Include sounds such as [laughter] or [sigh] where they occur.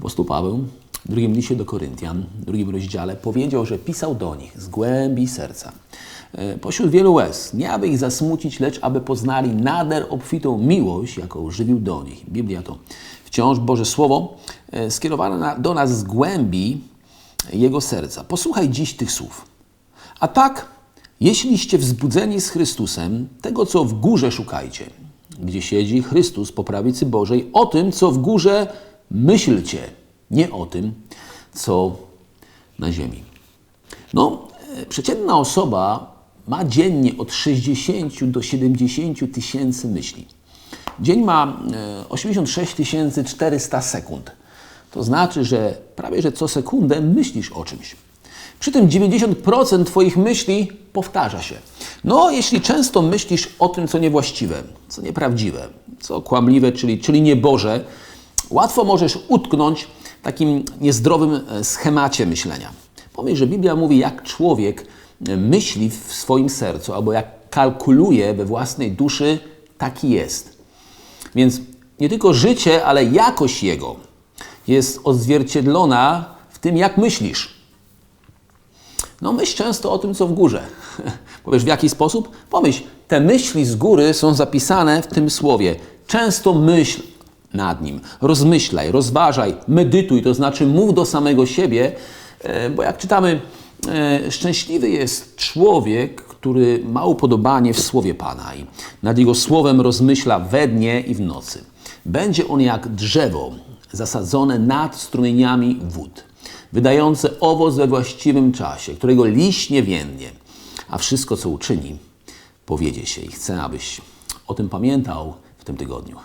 Apostoł Paweł w drugim liście do Koryntian, w drugim rozdziale, powiedział, że pisał do nich z głębi serca, e, pośród wielu łez, nie aby ich zasmucić, lecz aby poznali nader obfitą miłość, jaką żywił do nich. Biblia to wciąż Boże Słowo e, skierowane do nas z głębi Jego serca. Posłuchaj dziś tych słów. A tak, jeśliście wzbudzeni z Chrystusem, tego co w górze szukajcie, gdzie siedzi Chrystus po prawicy Bożej, o tym, co w górze myślcie, nie o tym, co na ziemi. No, e, przeciętna osoba ma dziennie od 60 do 70 tysięcy myśli. Dzień ma e, 86 400 sekund. To znaczy, że prawie że co sekundę myślisz o czymś. Przy tym 90% Twoich myśli powtarza się. No, jeśli często myślisz o tym, co niewłaściwe, co nieprawdziwe, co kłamliwe, czyli, czyli nieboże, łatwo możesz utknąć w takim niezdrowym e, schemacie myślenia. Pomyśl, że Biblia mówi, jak człowiek e, myśli w swoim sercu, albo jak kalkuluje we własnej duszy, taki jest. Więc nie tylko życie, ale jakość jego jest odzwierciedlona w tym, jak myślisz. No myśl często o tym, co w górze. [laughs] Powiesz, w jaki sposób? Pomyśl, te myśli z góry są zapisane w tym słowie. Często myśl nad nim, rozmyślaj, rozważaj, medytuj, to znaczy mów do samego siebie, e, bo jak czytamy, e, szczęśliwy jest człowiek, który ma upodobanie w słowie Pana i nad jego słowem rozmyśla we dnie i w nocy. Będzie on jak drzewo zasadzone nad strumieniami wód wydające owoc we właściwym czasie, którego liść nie więdnie, a wszystko, co uczyni, powiedzie się. I chcę, abyś o tym pamiętał w tym tygodniu.